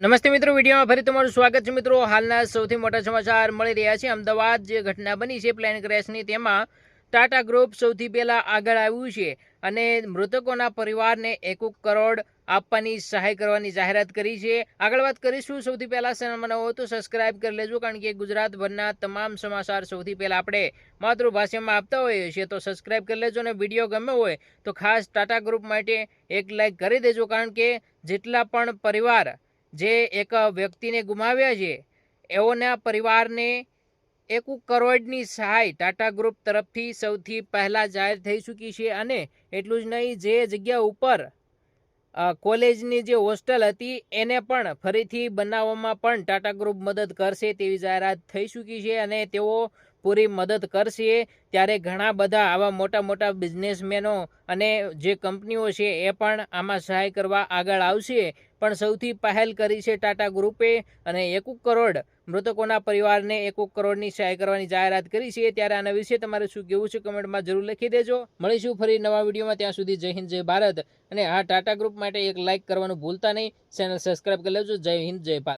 નમસ્તે મિત્રો, વિડીયોમાં ફરી તમારું સ્વાગત છે મિત્રો. હાલના સૌથી મોટા સમાચાર મળી રહ્યા છે. અમદાવાદ જે ઘટના બની છે પ્લેન ક્રેશની તેમાં ટાટા ગ્રુપ સૌથી પહેલાં આગળ આવ્યું છે અને મૃતકોના પરિવારને એક કરોડ આપવાની સહાય કરવાની જાહેરાત કરી છે. આગળ વાત કરીશું. સૌથી પહેલાં ચેનલમાં હો તો સબસ્ક્રાઇબ કરી લેજો, કારણ કે ગુજરાતભરના તમામ સમાચાર સૌથી પહેલાં આપણે માતૃભાષામાં આપતા હોઈએ છીએ. તો સબસ્ક્રાઇબ કરી લેજો અને વીડિયો ગમે હોય તો ખાસ ટાટા ગ્રુપ માટે એક લાઈક કરી દેજો, કારણ કે જેટલા પણ પરિવાર જે એક વ્યક્તિને ગુમાવ્યા છે, એઓના પરિવારને એક કરોડની સહાય ટાટા ગ્રુપ તરફથી સૌથી પહેલાં જાહેર થઈ ચૂકી છે અને એટલું જ નહીં, જે જગ્યા ઉપર કોલેજની જે હોસ્ટેલ હતી, એને પણ ફરીથી બનાવવામાં પણ ટાટા ગ્રુપ મદદ કરશે તેવી જાહેરાત થઈ ચૂકી છે અને તેઓ પૂરી મદદ કરશે. ત્યારે ઘણા બધા આવા મોટા મોટા બિઝનેસમેનો અને જે કંપનીઓ છે એ પણ આમાં સહાય કરવા આગળ આવશે. પણ સૌથી પહેલ કરી છે ટાટા ગ્રુપે અને એકુક કરોડ મૃતકોના પરિવારને એકુક કરોડની સહાય કરવાની જાહેરાત કરી છે. ત્યારે આના વિશે તમારે શું કહેવું છે કમેન્ટમાં જરૂર લખી દેજો. મળીશું ફરી નવા વિડીયોમાં. ત્યાં સુધી જય હિન્દ, જય ભારત. અને આ ટાટા ગ્રુપ માટે એક લાઇક કરવાનું ભૂલતા નહીં. ચેનલ સબસ્ક્રાઈબ કરી લેજો. જય હિન્દ, જય ભારત.